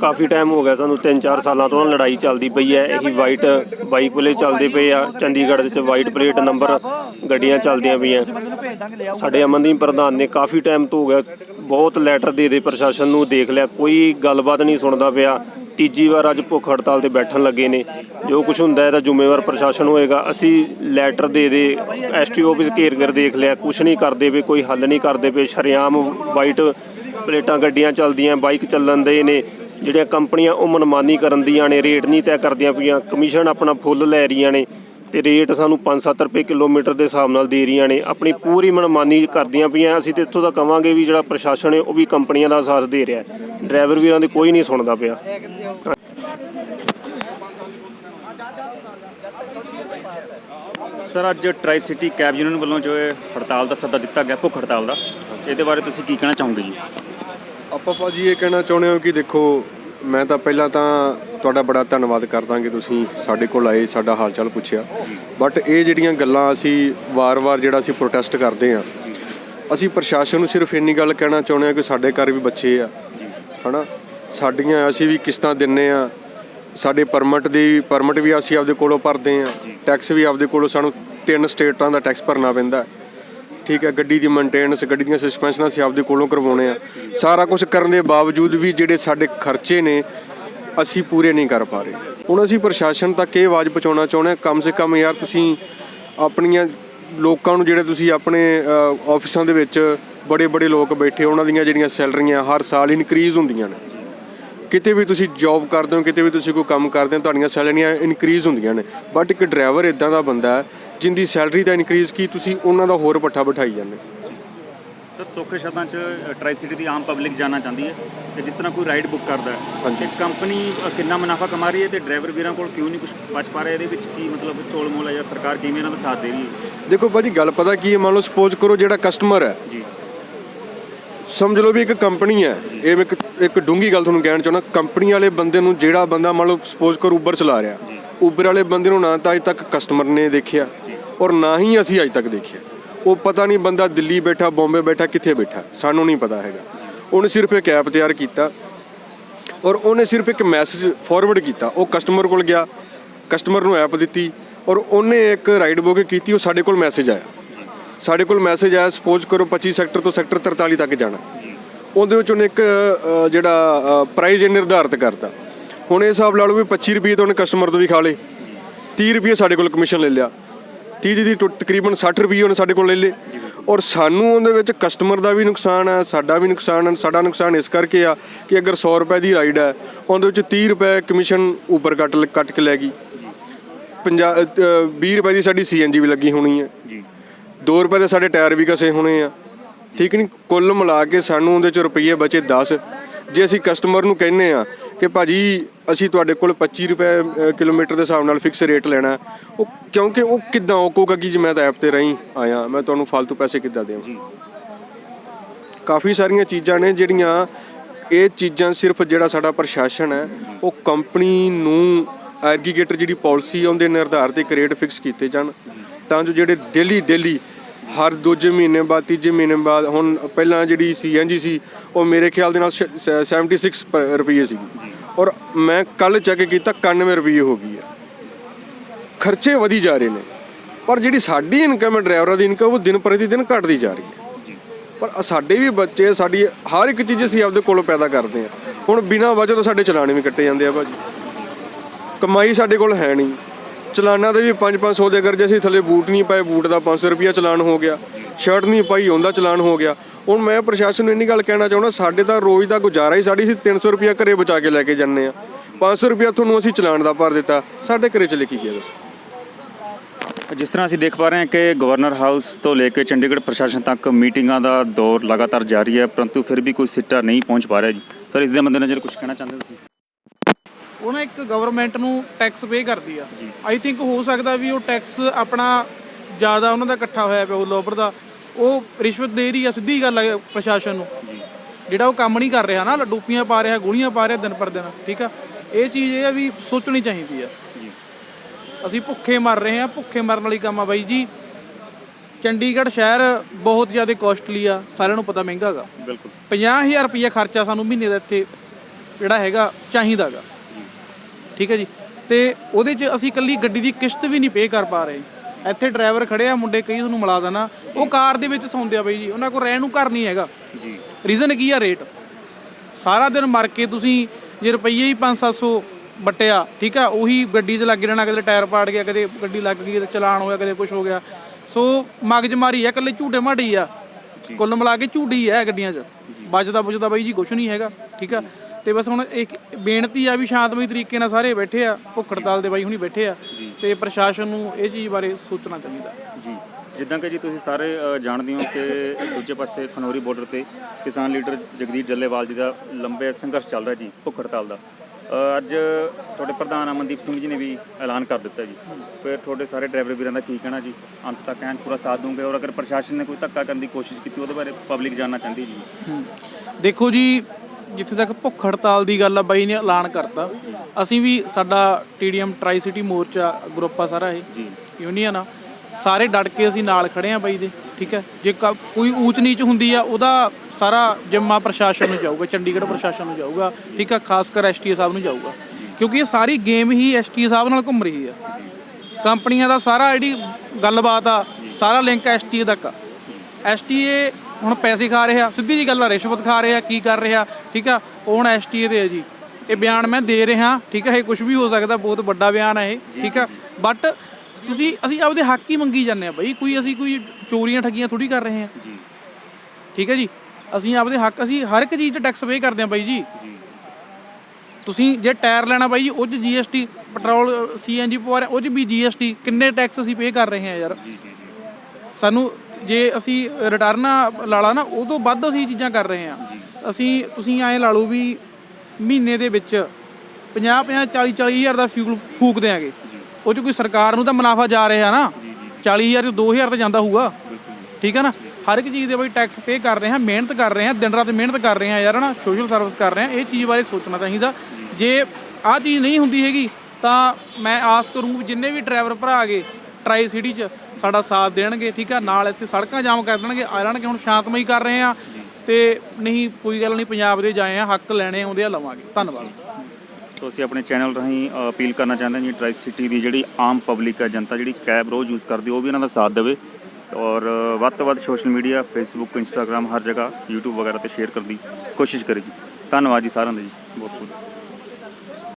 ਕਾਫੀ time ਹੋ ਗਿਆ ਸਾਨੂੰ 3-4 ਸਾਲਾਂ ਤੋਂ ਲੜਾਈ ਚੱਲਦੀ ਪਈ ਹੈ, ਇਹੀ ਵਾਈਟ ਬਾਈਕ ਵਾਲੇ ਚੱਲਦੇ ਪਏ ਆ, ਚੰਡੀਗੜ੍ਹ ਦੇ ਵਿੱਚ ਵਾਈਟ ਪਲੇਟ ਨੰਬਰ ਗੱਡੀਆਂ ਚੱਲਦੀਆਂ ਪਈਆਂ। ਸਾਡੇ ਅਮਨਦੀਪ ਪ੍ਰਧਾਨ ਨੇ ਕਾਫੀ ਟਾਈਮ ਤੋਂ ਹੋ ਗਿਆ, ਬਹੁਤ ਲੈਟਰ ਦੇ ਦੇ ਪ੍ਰਸ਼ਾਸਨ ਨੂੰ ਦੇਖ ਲਿਆ, ਕੋਈ ਗੱਲਬਾਤ ਨਹੀਂ ਸੁਣਦਾ ਪਿਆ। ਤੀਜੀ ਵਾਰ ਅੱਜ ਭੁੱਖ ਹੜਤਾਲ ਤੇ ਬੈਠਣ ਲੱਗੇ ਨੇ। ਜੋ ਕੁਝ ਹੁੰਦਾ ਹੈ ਤਾਂ ਜ਼ਿੰਮੇਵਾਰ ਪ੍ਰਸ਼ਾਸਨ ਹੋਏਗਾ। ਅਸੀਂ ਲੈਟਰ ਦੇ ਦੇ ਐਸਟੀ ਆਫਿਸ ਘੇਰ ਘੇਰ ਦੇਖ ਲਿਆ ਕੁਝ ਨਹੀਂ ਕਰਦੇ ਪਏ, ਕੋਈ ਹੱਲ ਨਹੀਂ ਕਰਦੇ ਪਏ। ਸ਼ਰੇਆਮ ਵਾਈਟ ਪਲੇਟਾਂ ਗੱਡੀਆਂ ਚੱਲਦੀਆਂ ਬਾਈਕ ਚੱਲਣ ਦੇ ਨੇ। ਜਿਹੜੀਆਂ ਕੰਪਨੀਆਂ ਉਹ ਮਨਮਾਨੀ ਕਰਨ ਦੀਆਂ ਨੇ, ਰੇਟ ਨਹੀਂ ਤੈਅ ਕਰਦੀਆਂ ਪਈਆਂ, ਕਮਿਸ਼ਨ ਆਪਣਾ ਫੁੱਲ ਲੈ ਰਹੀਆਂ ਨੇ ਤੇ ਰੇਟ ਸਾਨੂੰ 5-7 ਰੁਪਏ ਕਿਲੋਮੀਟਰ ਦੇ ਹਿਸਾਬ ਨਾਲ ਦੇ ਰਹੀਆਂ ਨੇ। ਆਪਣੀ ਪੂਰੀ ਮਨਮਾਨੀ ਕਰਦੀਆਂ ਪਈਆਂ, ਅਸੀਂ ਤੇ ਇੱਥੋਂ ਦਾ ਕਵਾਂਗੇ ਵੀ ਜਿਹੜਾ ਪ੍ਰਸ਼ਾਸਨ ਹੈ ਉਹ ਵੀ ਕੰਪਨੀਆਂ ਦਾ ਸਾਥ ਦੇ ਰਿਹਾ ਹੈ। ਡਰਾਈਵਰ ਵੀਰਾਂ ਦੀ ਕੋਈ ਨਹੀਂ ਸੁਣਦਾ ਪਿਆ। ਸਰ, ਅੱਜ ਟਰਾਈ ਸਿਟੀ ਕੈਬ ਯੂਨੀਅਨ ਵੱਲੋਂ ਜੋ ਹੜਤਾਲ ਦਾ ਸੱਦਾ ਦਿੱਤਾ ਗਿਆ, ਭੁੱਖ ਹੜਤਾਲ ਦਾ, ਇਹਦੇ ਬਾਰੇ ਤੁਸੀਂ ਕੀ ਕਹਿਣਾ ਚਾਹੋਗੇ ਜੀ? ਆਪਾਂ ਭਾਜੀ ਇਹ ਕਹਿਣਾ ਚਾਹੁੰਦੇ ਹਾਂ ਕਿ ਦੇਖੋ, ਮੈਂ ਤਾਂ ਪਹਿਲਾਂ ਤਾਂ ਤੁਹਾਡਾ ਬੜਾ ਧੰਨਵਾਦ ਕਰਦਾ ਕਿ ਤੁਸੀਂ ਸਾਡੇ ਕੋਲ ਆਏ, ਸਾਡਾ ਹਾਲ ਚਾਲ ਪੁੱਛਿਆ। ਬਟ ਇਹ ਜਿਹੜੀਆਂ ਗੱਲਾਂ ਅਸੀਂ ਵਾਰ-ਵਾਰ ਜਿਹੜਾ ਅਸੀਂ ਪ੍ਰੋਟੈਸਟ ਕਰਦੇ ਹਾਂ, ਅਸੀਂ ਪ੍ਰਸ਼ਾਸਨ ਨੂੰ ਸਿਰਫ ਇੰਨੀ ਗੱਲ ਕਹਿਣਾ ਚਾਹੁੰਦੇ ਹਾਂ ਕਿ ਸਾਡੇ ਘਰ ਵੀ ਬੱਚੇ ਆ, ਹਨਾ? ਸਾਡੀਆਂ ਅਸੀਂ ਵੀ ਕਿਸ਼ਤਾਂ ਦਿੰਨੇ ਆ ਸਾਡੇ ਪਰਮਿਟ ਦੀ ਪਰਮਿਟ ਵੀ ਅਸੀਂ ਆਪਦੇ ਕੋਲੋਂ ਭਰਦੇ ਆ ਟੈਕਸ ਵੀ ਆਪਦੇ ਕੋਲੋਂ ਸਾਨੂੰ ਤਿੰਨ ਸਟੇਟਾਂ ਦਾ ਟੈਕਸ ਭਰਨਾ ਪੈਂਦਾ। ਠੀਕ ਹੈ ਗੱਡੀ ਦੀ ਮੇਨਟੇਨੈਂਸ ਗੱਡੀ ਦੀਆਂ ਸਸਪੈਂਸ਼ਨਾਂ ਅਸੀਂ ਆਪਦੇ ਕੋਲੋਂ ਕਰਵਾਉਣੇ ਆ। ਸਾਰਾ ਕੁਝ ਕਰਨ ਦੇ ਬਾਵਜੂਦ ਵੀ ਜਿਹੜੇ ਸਾਡੇ ਖਰਚੇ ਨੇ ਅਸੀਂ ਪੂਰੇ ਨਹੀਂ ਕਰ ਪਾ ਰਹੇ। ਹੁਣ ਅਸੀਂ ਪ੍ਰਸ਼ਾਸਨ ਤੱਕ ਇਹ ਆਵਾਜ਼ ਪਹੁੰਚਾਉਣਾ ਚਾਹੁੰਦੇ ਹਾਂ ਕਮ ਸੇ ਕਮ ਯਾਰ ਤੁਸੀਂ ਆਪਣੀਆਂ ਲੋਕਾਂ ਨੂੰ ਜਿਹੜੇ ਤੁਸੀਂ ਆਪਣੇ ਅ, ਆਫਿਸਾਂ ਦੇ ਵਿੱਚ ਬੜੇ ਬੜੇ ਲੋਕ ਬੈਠੇ ਉਹਨਾਂ ਦੀਆਂ ਜਿਹੜੀਆਂ ਸੈਲਰੀਆਂ ਹਰ ਸਾਲ ਇਨਕਰੀਜ਼ ਹੁੰਦੀਆਂ ਨੇ। ਕਿਤੇ ਵੀ ਤੁਸੀਂ ਜੌਬ ਕਰਦੇ ਹੋ ਕਿਤੇ ਵੀ ਤੁਸੀਂ ਕੋਈ ਕੰਮ ਕਰਦੇ ਹੋ ਤੁਹਾਡੀਆਂ ਸੈਲਰੀਆਂ ਇਨਕਰੀਜ਼ ਹੁੰਦੀਆਂ ਨੇ। ਬਟ ਇੱਕ ਡਰਾਈਵਰ ਇਦਾਂ ਦਾ ਬੰਦਾ ਹੈ ਜਿੰਦੀ ਸੈਲਰੀ ਦਾ ਇਨਕਰੀਜ਼ ਕੀ ਤੁਸੀਂ ਉਹਨਾਂ ਦਾ ਹੋਰ ਪੱਠਾ ਬਿਠਾਈ ਜਾਂਦੇ ਸਰ ਸੌਖੇ ਸ਼ਬਦਾਂ 'ਚ ਟਰਾਈ ਸਿਟੀ ਦੀ ਆਮ ਪਬਲਿਕ ਜਾਨਣਾ ਚਾਹੁੰਦੀ ਹੈ ਕਿ ਜਿਸ ਤਰ੍ਹਾਂ ਕੋਈ ਰਾਈਡ ਬੁੱਕ ਕਰਦਾ ਹੈ। ਤੇ ਕੰਪਨੀ ਕਿੰਨਾ ਮੁਨਾਫਾ ਕਮਾ ਰਹੀ ਹੈ ਤੇ ਡਰਾਈਵਰ ਵੀਰਾਂ ਕੋਲ ਕਿਉਂ ਨਹੀਂ ਕੁਝ ਬਚ ਪਾ ਰਿਹਾ? ਇਹਦੇ ਵਿੱਚ ਕੀ ਮਤਲਬ ਚੋਲ ਮੋਲ ਹੈ ਜਾਂ ਸਰਕਾਰ ਕਿਵੇਂ ਇਹਨਾਂ ਦਾ ਸਾਥ ਦੇ ਰਹੀ ਹੈ? ਦੇਖੋ ਭਾਜੀ ਗੱਲ ਪਤਾ ਕੀ ਹੈ? ਮੰਨ ਲਓ ਸਪੋਜ਼ ਕਰੋ ਜਿਹੜਾ ਕਸਟਮਰ ਹੈ। ਜੀ। ਸਮਝ ਲਓ ਵੀ ਇੱਕ ਕੰਪਨੀ ਹੈ। ਇਹ ਮੈਂ ਇੱਕ ਇੱਕ ਡੂੰਗੀ ਗੱਲ ਤੁਹਾਨੂੰ ਕਹਿਣਾ ਚਾਹੁੰਦਾ ਕੰਪਨੀ ਵਾਲੇ ਬੰਦੇ ਨੂੰ ਜਿਹੜਾ ਬੰਦਾ ਮੰਨ ਲਓ ਸਪੋਜ਼ ਕਰੋ ਉਬਰ ਚਲਾ ਰਿਹਾ। ਉਬਰ ਵਾਲੇ ਬੰਦੇ ਨੂੰ ਨਾ ਤਾਂ ਅੱਜ ਤੱਕ ਕਸਟਮਰ ਨੇ ਦੇਖਿਆ। ਔਰ ਨਾ ਹੀ ਅਸੀਂ ਅੱਜ ਤੱਕ ਦੇਖਿਆ। ਉਹ ਪਤਾ ਨਹੀਂ ਬੰਦਾ ਦਿੱਲੀ ਬੈਠਾ, ਬੰਬੇ ਬੈਠਾ, ਕਿੱਥੇ ਬੈਠਾ। ਸਾਨੂੰ ਨਹੀਂ ਪਤਾ ਹੈਗਾ। ਉਹਨੇ ਸਿਰਫ ਇੱਕ ਐਪ ਤਿਆਰ ਕੀਤਾ ਔਰ ਉਹਨੇ ਸਿਰਫ ਇੱਕ ਮੈਸੇਜ ਫਾਰਵਰਡ ਕੀਤਾ। ਉਹ ਕਸਟਮਰ ਕੋਲ ਗਿਆ ਕਸਟਮਰ ਨੂੰ ਐਪ ਦਿੱਤੀ ਔਰ ਉਹਨੇ ਇੱਕ ਰਾਈਡ ਬੁੱਕ ਕੀਤੀ, ਉਹ ਸਾਡੇ ਕੋਲ ਮੈਸੇਜ ਆਇਆ। ਸਾਡੇ ਕੋਲ ਮੈਸੇਜ ਆਇਆ ਸਪੋਜ਼ ਕਰੋ 25 ਸੈਕਟਰ ਤੋਂ ਸੈਕਟਰ 43 ਤੱਕ ਜਾਣਾ। ਉਹਦੇ ਵਿੱਚ ਉਹਨੇ ਇੱਕ ਜਿਹੜਾ ਪ੍ਰਾਈਜ਼ ਨਿਰਧਾਰਿਤ ਕਰਤਾ। ਹੁਣ ਇਹ ਹਿਸਾਬ ਲਾ ਲਓ ਵੀ 25 ਰੁਪਏ ਤੋਂ ਉਹਨੇ ਕਸਟਮਰ ਤੋਂ ਵੀ ਖਾ ਲਏ। 30 ਰੁਪਏ ਸਾਡੇ ਕੋਲ ਕਮਿਸ਼ਨ ਲੈ ਲਿਆ। 30 ਦੀ ਟੁ- ਤਕਰੀਬਨ 60 ਰੁਪਏ ਉਹਨੇ ਸਾਡੇ ਕੋਲ ਲੈ ਲਏ। ਔਰ ਸਾਨੂੰ ਉਹਦੇ ਵਿੱਚ ਕਸਟਮਰ ਦਾ ਵੀ ਨੁਕਸਾਨ ਹੈ ਸਾਡਾ ਵੀ ਨੁਕਸਾਨ ਹੈ ਸਾਡਾ ਨੁਕਸਾਨ ਇਸ ਕਰਕੇ ਆ ਕਿ ਅਗਰ 100 ਰੁਪਏ ਦੀ ਰਾਈਡ ਹੈ ਉਹਦੇ ਵਿੱਚ 30 ਰੁਪਏ ਕਮਿਸ਼ਨ ਉਬਰ ਕੱਟ ਲ- ਕੱਟ ਕੇ ਲੈ ਗਈ। 50 20 ਰੁਪਏ ਦੀ ਸਾਡੀ ਸੀਐਨਜੀ ਵੀ ਲੱਗੀ ਹੋਣੀ ਹੈ ਜੀ। 2 ਰੁਪਏ ਦੇ ਸਾਡੇ ਟਾਇਰ ਵੀ ਕਸੇ ਹੋਣੇ ਆ। ਠੀਕ ਨਹੀਂ ਕੁੱਲ ਮਿਲਾ ਕੇ ਸਾਨੂੰ ਉਹਦੇ ਚ ਰੁਪਈਏ ਬਚੇ 10 ਜੇ ਅਸੀਂ ਕਸਟਮਰ ਨੂੰ ਕਹਿੰਨੇ ਆ ਕਿ ਭਾਜੀ ਅਸੀਂ ਤੁਹਾਡੇ ਕੋਲ 25 ਰੁਪਏ ਕਿਲੋਮੀਟਰ ਦੇ ਹਿਸਾਬ ਨਾਲ ਫਿਕਸ ਰੇਟ ਲੈਣਾ ਉਹ ਕਿਉਂਕਿ ਉਹ ਕਿੱਦਾਂ ਉਹ ਕਹੂਗਾ ਕਿ ਜੀ ਮੈਂ ਤਾਂ ਐਪ ਤੇ ਰਹੀ ਆਇਆ ਮੈਂ ਤੁਹਾਨੂੰ ਫालतू ਪੈਸੇ ਕਿੱਦਾਂ ਦੇਵਾਂ? ਕਾਫੀ ਸਾਰੀਆਂ ਚੀਜ਼ਾਂ ਨੇ ਜਿਹੜੀਆਂ ਇਹ ਚੀਜ਼ਾਂ ਸਿਰਫ ਜਿਹੜਾ ਸਾਡਾ ਪ੍ਰਸ਼ਾਸਨ ਹੈ ਉਹ ਕੰਪਨੀ ਨੂੰ ਐਗਰੀਗੇਟਰ ਜਿਹੜੀ ਪਾਲਿਸੀ ਉਹਦੇ ਨਿਰਧਾਰਿਤ ਇੱਕ ਰੇਟ ਫਿਕਸ ਕੀਤੇ ਜਾਣ। ਤਾਂ ਜੋ ਜਿਹੜੇ ਡੇਲੀ ਡੇਲੀ ਹਰ ਦੂਜੇ ਮਹੀਨੇ ਬਾਅਦ ਤੀਜੇ ਮਹੀਨੇ ਬਾਅਦ ਹੁਣ ਪਹਿਲਾਂ ਜਿਹੜੀ ਸੀਐਨਜੀ ਸੀ ਉਹ ਮੇਰੇ ਖਿਆਲ ਦੇ ਨਾਲ ਸ਼- ਸ- 76 ਪ- ਰੁਪਏ ਸੀਗੀ। ਔਰ ਮੈਂ ਕੱਲ ਚੈੱਕ ਕੀਤਾ 91 ਰੁਪਏ ਹੋ ਗਈ ਹੈ। ਖਰਚੇ ਵਧੀ ਜਾ ਰਹੇ ਨੇ। ਪਰ ਜਿਹੜੀ ਸਾਡੀ ਇਨਕਮ ਹੈ, ਡਰਾਈਵਰਾਂ ਦੀ ਇਨਕਮ ਉਹ ਦਿਨ ਪ੍ਰਤੀ ਦਿਨ ਘਟਦੀ ਜਾ ਰਹੀ ਹੈ। ਪਰ ਸਾਡੇ ਵੀ ਬੱਚੇ, ਸਾਡੀ ਹਰ ਇੱਕ ਚੀਜ਼ ਅਸੀਂ ਆਪਦੇ ਕੋਲੋਂ ਪੈਦਾ ਕਰਦੇ ਹਾਂ। ਹੁਣ ਬਿਨਾਂ ਵਜ੍ਹਾ ਤੋਂ ਸਾਡੇ ਚਲਾਣੇ ਵੀ ਕੱਟੇ ਜਾਂਦੇ ਆ ਭਾਜੀ। ਕਮਾਈ ਸਾਡੇ ਕੋਲ ਹੈ ਨਹੀਂ। ਚਲਾਨਾਂ ਦੇ ਵੀ 5-500 ਦੇ ਅਗਰ ਜੇ ਅਸੀਂ ਥੱਲੇ ਬੂਟ ਨਹੀਂ ਪਾਏ, ਬੂਟ ਦਾ 500 ਰੁਪਿਆ ਚਲਾਨ ਹੋ ਗਿਆ। ਸ਼ਰਟ ਨਹੀਂ ਪਾਈ, ਉਹਦਾ ਚਲਾਨ ਹੋ ਗਿਆ। ਹੁਣ ਮੈਂ ਪ੍ਰਸ਼ਾਸਨ ਨੂੰ ਇੰਨੀ ਗੱਲ ਕਹਿਣਾ ਚਾਹੁੰਦਾ ਸਾਡੇ ਤਾਂ ਰੋਜ਼ ਦਾ ਗੁਜ਼ਾਰਾ ਹੀ ਸਾਡੀ ਅਸੀਂ 300 ਰੁਪਿਆ ਘਰੇ ਬਚਾ ਕੇ ਲੈ ਕੇ ਜਾਂਦੇ ਆ 500 ਰੁਪਿਆ ਤੁਹਾਨੂੰ ਅਸੀਂ ਚਲਾਨ ਦਾ ਭਰ ਦਿੱਤਾ। ਸਾਡੇ ਘਰੇ ਚਲੇ ਕੀ ਗਿਆ ਦੱਸੋ? ਜਿਸ ਤਰ੍ਹਾਂ ਅਸੀਂ ਦੇਖ ਪਾ ਰਹੇ ਹਾਂ ਕਿ ਗਵਰਨਰ ਹਾਊਸ ਤੋਂ ਲੈ ਕੇ ਚੰਡੀਗੜ੍ਹ ਪ੍ਰਸ਼ਾਸਨ ਤੱਕ ਮੀਟਿੰਗਾਂ ਦਾ ਦੌਰ ਲਗਾਤਾਰ ਜਾਰੀ ਹੈ ਪਰੰਤੂ ਫਿਰ ਵੀ ਕੋਈ ਸਿੱਟਾ ਨਹੀਂ ਪਹੁੰਚ ਪਾ ਰਿਹਾ ਜੀ। ਸਰ ਇਸ ਦੇ ਮੱਦੇਨਜ਼ਰ ਕੁਝ ਕਹਿਣਾ ਚਾਹੁੰਦੇ ਤੁਸੀਂ? ਉਹ ਨਾ ਇੱਕ ਗਵਰਨਮੈਂਟ ਨੂੰ ਟੈਕਸ ਪੇ ਕਰਦੀ ਆ। ਆਈ ਥਿੰਕ ਹੋ ਸਕਦਾ ਵੀ ਉਹ ਟੈਕਸ ਆਪਣਾ ਜ਼ਿਆਦਾ ਉਹਨਾਂ ਦਾ ਇਕੱਠਾ ਹੋਇਆ ਪਿਆ ਉਹ ਲੋਬਰ ਦਾ ਉਹ ਰਿਸ਼ਵਤ ਦੇ ਰਹੀ ਆ ਸਿੱਧੀ ਗੱਲ ਆ ਪ੍ਰਸ਼ਾਸਨ ਨੂੰ। ਜਿਹੜਾ ਉਹ ਕੰਮ ਨਹੀਂ ਕਰ ਰਿਹਾ ਨਾ ਲੱਡੂਪੀਆਂ ਪਾ ਰਿਹਾ ਗੋਲੀਆਂ ਪਾ ਰਿਹਾ ਦਿਨ ਪਰ ਦਿਨ ਠੀਕ ਆ? ਇਹ ਚੀਜ਼ ਇਹ ਆ ਵੀ ਸੋਚਣੀ ਚਾਹੀਦੀ ਆ। ਅਸੀਂ ਭੁੱਖੇ ਮਰ ਰਹੇ ਆ ਭੁੱਖੇ ਮਰਨ ਵਾਲੀ ਕੰਮ ਆ ਬਾਈ ਜੀ। ਚੰਡੀਗੜ੍ਹ ਸ਼ਹਿਰ ਬਹੁਤ ਜ਼ਿਆਦਾ ਕੋਸਟਲੀ ਆ ਸਾਰਿਆਂ ਨੂੰ ਪਤਾ ਮਹਿੰਗਾ ਹੈਗਾ ਬਿਲਕੁਲ। 50000 ਰੁਪਏ ਖਰਚਾ ਸਾਨੂੰ ਮਹੀਨੇ ਦਾ ਇੱਥੇ ਜਿਹੜਾ ਹੈਗਾ ਚਾਹੀਦਾਗਾ ਠੀਕ ਹੈ ਜੀ? ਤੇ ਉਹਦੇ 'ਚ ਅਸੀਂ ਇਕੱਲੀ ਗੱਡੀ ਦੀ ਕਿਸ਼ਤ ਵੀ ਨਹੀਂ ਪੇ ਕਰ ਪਾ ਰਹੇ। ਇੱਥੇ ਡਰਾਈਵਰ ਖੜੇ ਆ ਮੁੰਡੇ ਕਈ ਤੁਹਾਨੂੰ ਮਿਲਾ ਦੇਣਾ। ਉਹ ਕਾਰ ਦੇ ਵਿੱਚ ਸੌਂਦੇ ਆ ਬਈ ਜੀ ਉਹਨਾਂ ਕੋਲ ਰਹਿਣ ਨੂੰ ਘਰ ਨਹੀਂ ਹੈਗਾ। ਜੀ। ਰੀਜ਼ਨ ਕੀ ਆ ਰੇਟ ਸਾਰਾ ਦਿਨ ਮਰ ਕੇ ਤੁਸੀਂ ਜੇ ਰੁਪਈਏ ਹੀ 5-700 ਬਟਿਆ ਠੀਕ ਆ ਉਹੀ ਗੱਡੀ ਤੇ ਲੱਗ ਰਹਿਣਾ ਕਦੇ ਟਾਇਰ ਪਾੜ ਗਿਆ ਕਦੇ ਗੱਡੀ ਲੱਗ ਗਈ ਕਦੇ ਚਲਾਨ ਹੋਇਆ ਕਦੇ ਕੁਝ ਹੋ ਗਿਆ। ਸੋ ਮਗਜਮਾਰੀ ਆ ਇਕੱਲੇ ਝੂਟੇ ਮਾੜੀ ਆ। ਕੁੱਲ ਮਿਲਾ ਕੇ ਝੂਟੀ ਹੈ ਗੱਡੀਆਂ 'ਚ। ਬਚਦਾ ਬੁਝਦਾ ਬਾਈ ਜੀ ਕੁਝ ਨਹੀਂ ਹੈਗਾ ਠੀਕ ਆ। ਤੇ ਬਸ ਹੁਣ ਇੱਕ ਬੇਨਤੀ ਆ ਵੀ ਸ਼ਾਂਤਮਈ ਤਰੀਕੇ ਨਾਲ ਸਾਰੇ ਬੈਠੇ ਆ ਭੁੱਖ ਹੜਤਾਲ ਦੇ ਬਾਈ ਹੁਣੀ ਬੈਠੇ ਆ ਤੇ ਪ੍ਰਸ਼ਾਸਨ ਨੂੰ ਇਹ ਚੀਜ਼ ਬਾਰੇ ਸੋਚਣਾ ਚਾਹੀਦਾ। ਜੀ। ਜਿੱਦਾਂ ਕਿ ਜੀ ਤੁਸੀਂ ਸਾਰੇ ਜਾਣਦੇ ਹੋ ਕਿ ਦੂਜੇ ਪਾਸੇ ਖਨੌਰੀ ਬਾਰਡਰ ਤੇ ਕਿਸਾਨ ਲੀਡਰ ਜਗਦੀਪ ਜੱਲੇਵਾਲ ਜੀ ਦਾ ਲੰਬੇ ਸੰਘਰਸ਼ ਚੱਲ ਰਿਹਾ ਜੀ ਭੁੱਖ ਹੜਤਾਲ ਦਾ। ਅੱਜ ਤੁਹਾਡੇ ਪ੍ਰਧਾਨ ਅਮਨਦੀਪ ਸਿੰਘ ਜੀ ਨੇ ਵੀ ਐਲਾਨ ਕਰ ਦਿੱਤਾ ਜੀ। ਫਿਰ ਤੁਹਾਡੇ ਸਾਰੇ ਡਰਾਈਵਰ ਵੀਰਾਂ ਦਾ ਕੀ ਕਹਿਣਾ ਜੀ? ਅੰਤ ਤੱਕ ਐਨ ਪੂਰਾ ਸਾਥ ਦੂੰਗੇ ਔਰ ਅਗਰ ਪ੍ਰਸ਼ਾਸਨ ਨੇ ਕੋਈ ਧੱਕਾ ਕਰਨ ਦੀ ਕੋਸ਼ਿਸ਼ ਕੀਤੀ ਉਹਦੇ ਬਾਰੇ ਪਬਲਿਕ ਜਾਣਨਾ ਚਾਹੁੰਦੀ ਜੀ। ਦੇਖੋ ਜੀ ਜਿੱਥੇ ਤੱਕ ਭੁੱਖ ਹੜਤਾਲ ਦੀ ਗੱਲ ਆ ਬਾਈ ਨੇ ਐਲਾਨ ਕਰਤਾ। ਅਸੀਂ ਵੀ ਸਾਡਾ ਟੀਡੀਐਮ ਟਰਾਈ ਸਿਟੀ ਮੋਰਚਾ ਗਰੁੱਪ ਆ ਸਾਰਾ ਇਹ ਜੀ। ਯੂਨੀਅਨ ਆ। ਸਾਰੇ ਡਟ ਕੇ ਅਸੀਂ ਨਾਲ ਖੜੇ ਆ ਬਾਈ ਦੇ ਠੀਕ ਹੈ? ਜੇ ਕੋਈ ਊਚ ਨੀਚ ਹੁੰਦੀ ਆ ਉਹਦਾ ਸਾਰਾ ਜਿੰਮਾ ਪ੍ਰਸ਼ਾਸਨ ਨੂੰ ਜਾਊਗਾ ਚੰਡੀਗੜ੍ਹ ਪ੍ਰਸ਼ਾਸਨ ਨੂੰ ਜਾਊਗਾ ਠੀਕ ਆ? ਖਾਸ ਕਰ ਐਸਟੀਏ ਸਾਹਿਬ ਨੂੰ ਜਾਊਗਾ। ਕਿਉਂਕਿ ਇਹ ਸਾਰੀ ਗੇਮ ਹੀ ਐਸਟੀਏ ਸਾਹਿਬ ਨਾਲ ਘੁੰਮ ਰਹੀ ਆ। ਕੰਪਨੀਆਂ ਦਾ ਸਾਰਾ ਜਿਹੜੀ ਗੱਲਬਾਤ ਆ ਸਾਰਾ ਲਿੰਕ ਐਸਟੀਏ ਤੱਕ ਆ। ਐਸਟੀਏ ਹੁਣ ਪੈਸੇ ਖਾ ਰਿਹਾ ਸਿੱਧੀ ਜੀ ਗੱਲ ਆ ਰਿਸ਼ਵਤ ਖਾ ਰਿਹਾ ਕੀ ਕਰ ਰਿਹਾ ਠੀਕ ਆ? ਉਹ ਹੁਣ ਐਸਟੀਏ ਦੇ ਆ ਜੀ। ਇਹ ਬਿਆਨ ਮੈਂ ਦੇ ਰਿਹਾ ਠੀਕ ਆ? ਇਹ ਕੁਝ ਵੀ ਹੋ ਸਕਦਾ ਬਹੁਤ ਵੱਡਾ ਬਿਆਨ ਆ ਇਹ ਠੀਕ ਆ? ਬਟ ਤੁਸੀਂ ਅਸੀਂ ਆਪਦੇ ਹੱਕ ਹੀ ਮੰਗੀ ਜਾਂਦੇ ਆ ਬਈ ਕੋਈ ਅਸੀਂ ਕੋਈ ਚੋਰੀਆਂ ਠੱਗੀਆਂ ਥੋੜੀ ਕਰ ਰਹੇ ਆ ਜੀ। ਠੀਕ ਹੈ ਜੀ? ਅਸੀਂ ਆਪਦੇ ਹੱਕ ਅਸੀਂ ਹਰ ਇੱਕ ਚੀਜ਼ 'ਚ ਟੈਕਸ ਪੇ ਕਰਦੇ ਆ ਬਾਈ ਜੀ। ਤੁਸੀਂ ਜੇ ਟਾਇਰ ਲੈਣਾ ਬਾਈ ਜੀ ਉਹ 'ਚ ਜੀਐਸਟੀ ਪੈਟਰੋਲ ਸੀਐਨਜੀ ਪਵਾ ਰਹੇ ਉਹ 'ਚ ਵੀ ਜੀਐਸਟੀ ਕਿੰਨੇ ਟੈਕਸ ਅਸੀਂ ਪੇ ਕਰ ਰਹੇ ਆ ਯਾਰ? ਸਾਨੂੰ ਜੇ ਅਸੀਂ ਰਿਟਰਨ ਲਾਲਾ ਨਾ ਉਹ ਤੋਂ ਵੱਧ ਅਸੀਂ ਚੀਜ਼ਾਂ ਕਰ ਰਹੇ ਆ ਅਸੀਂ, ਤੁਸੀਂ ਐਂ ਲਾ ਲਓ ਵੀ ਮਹੀਨੇ ਦੇ ਵਿੱਚ 50 50 40 40 ਹਜ਼ਾਰ ਦਾ ਫਿਊਲ ਫੂਕ ਦਿਆਂਗੇ। ਉਹ 'ਚ ਕੋਈ ਸਰਕਾਰ ਨੂੰ ਤਾਂ ਮੁਨਾਫਾ ਜਾ ਰਿਹਾ ਨਾ। 40 ਹਜ਼ਾਰ ਤੋਂ 2000 ਤਾਂ ਜਾਂਦਾ ਹੋਊਗਾ। ਠੀਕ ਹੈ ਨਾ? ਹਰ ਇੱਕ ਚੀਜ਼ ਦੇ ਬਈ ਟੈਕਸ ਪੇ ਕਰ ਰਹੇ ਹਾਂ, ਮਿਹਨਤ ਕਰ ਰਹੇ ਹਾਂ, ਦਿਨ ਰਾਤ ਮਿਹਨਤ ਕਰ ਰਹੇ ਹਾਂ ਯਾਰ ਨਾ ਸੋਸ਼ਲ ਸਰਵਿਸ ਕਰ ਰਹੇ ਹਾਂ, ਇਹ ਚੀਜ਼ ਬਾਰੇ ਸੋਚਣਾ ਚਾਹੀਦਾ। ਜੇ ਆਹ ਚੀਜ਼ ਨਹੀਂ ਹੁੰਦੀ ਹੈਗੀ, ਤਾਂ ਮੈਂ ਆਸ ਕਰੂੰ ਜਿੰਨੇ ਵੀ ਡਰਾਈਵਰ ਭਰਾ ਆਗੇ ਟਰਾਈ ਸਿਟੀ 'ਚ ਸਾਡਾ ਸਾਥ ਦੇਣਗੇ, ਠੀਕ ਆ? ਨਾਲ ਇੱਥੇ ਸੜਕਾਂ ਜਾਮ ਕਰ ਦੇਣਗੇ, ਆ ਜਾਣਗੇ, ਹੁਣ ਸ਼ਾਂਤਮਈ ਕਰ ਰਹੇ ਆ। ਤੇ ਨਹੀਂ, ਕੋਈ ਗੱਲ ਨਹੀਂ, ਪੰਜਾਬ ਦੇ ਜਾਏ ਆ, ਹੱਕ ਲੈਣੇ ਆਉਂਦੇ ਆ ਲਵਾਂਗੇ। ਧੰਨਵਾਦ। ਸੋ ਅਸੀਂ ਆਪਣੇ ਚੈਨਲ ਰਾਹੀਂ ਅਪੀਲ ਕਰਨਾ ਚਾਹੁੰਦੇ ਹਾਂ ਜੀ ਟਰਾਈ ਸਿਟੀ ਦੀ ਜਿਹੜੀ ਆਮ ਪਬਲਿਕ ਹੈ ਜਨਤਾ ਜਿਹੜੀ ਕੈਬ ਰੋਜ਼ ਯੂਜ਼ ਕਰਦੀ, ਉਹ ਵੀ ਇਹਨਾਂ ਦਾ ਸਾਥ ਦੇਵੇ। ਔਰ ਵੱਧ ਤੋਂ ਵੱਧ ਸੋਸ਼ਲ ਮੀਡੀਆ ਫੇਸਬੁੱਕ ਇੰਸਟਾਗ੍ਰam ਹਰ ਜਗ੍ਹਾ, YouTube ਵਗੈਰਾ ਤੇ ਸ਼ੇਅਰ ਕਰਨ ਦੀ ਕੋਸ਼ਿਸ਼ ਕਰੇ ਜੀ। ਧੰਨਵਾਦ ਜੀ ਸਾਰਿਆਂ ਦਾ ਜੀ, ਬਹੁਤ ਬਹੁਤ।